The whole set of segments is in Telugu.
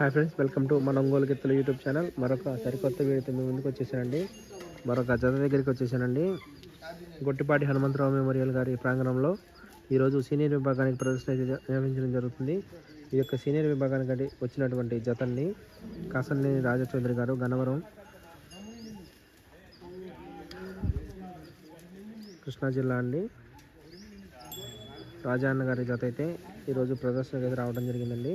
హాయ్ ఫ్రెండ్స్ వెల్కమ్ టు మన ఒంగోలు గిత్తలు యూట్యూబ్ ఛానల్ మరొక సరికొత్త వీడియోతో మీ ముందుకు వచ్చేసానండి. మరొక జత దగ్గరికి వచ్చేసానండి. గొట్టిపాటి హనుమంతరావు మెమోరియల్ గారి ప్రాంగణంలో ఈరోజు సీనియర్ విభాగానికి ప్రదర్శన నిర్వహించడం జరుగుతుంది. ఈ యొక్క సీనియర్ విభాగానికి వచ్చినటువంటి జతల్ని కాసల్నేని రాజచౌదరి గారు గన్నవరం కృష్ణా జిల్లా అండి. రాజా అన్న గారి జత అయితే ఈరోజు ప్రదర్శనకి అయితే రావడం జరిగిందండి.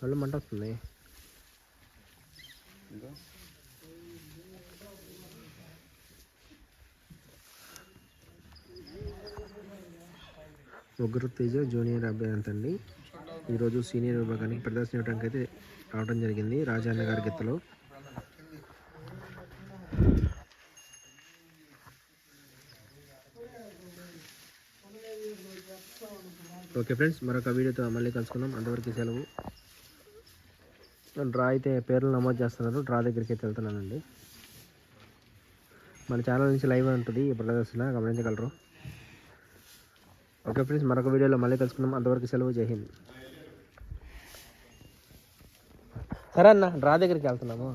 కళ్ళు మంట వస్తుంది ముగ్గురు తేజ జూనియర్ అబ్బాయి అంతండి ఈరోజు సీనియర్ విభాగానికి ప్రదర్శన ఇవ్వడానికి అయితే రావడం జరిగింది. రాజాన్న గారి గీతలో ఓకే ఫ్రెండ్స్ మరొక వీడియోతో మళ్ళీ కలుసుకుందాం. అంతవరకు సెలవు. డ్రా అయితే పేర్లు నమోదు చేస్తున్నారు. డ్రా దగ్గరికి అయితే వెళ్తున్నానండి. మన ఛానల్ నుంచి లైవ్ ఉంటుంది. ప్రదర్శన గమనించగలరు. ఓకే ఫ్రెండ్స్ మరొక వీడియోలో మళ్ళీ కలుసుకుందాం. అంతవరకు సెలవు జై హింద్. సరే అన్న డ్రా దగ్గరికి వెళ్తున్నాము.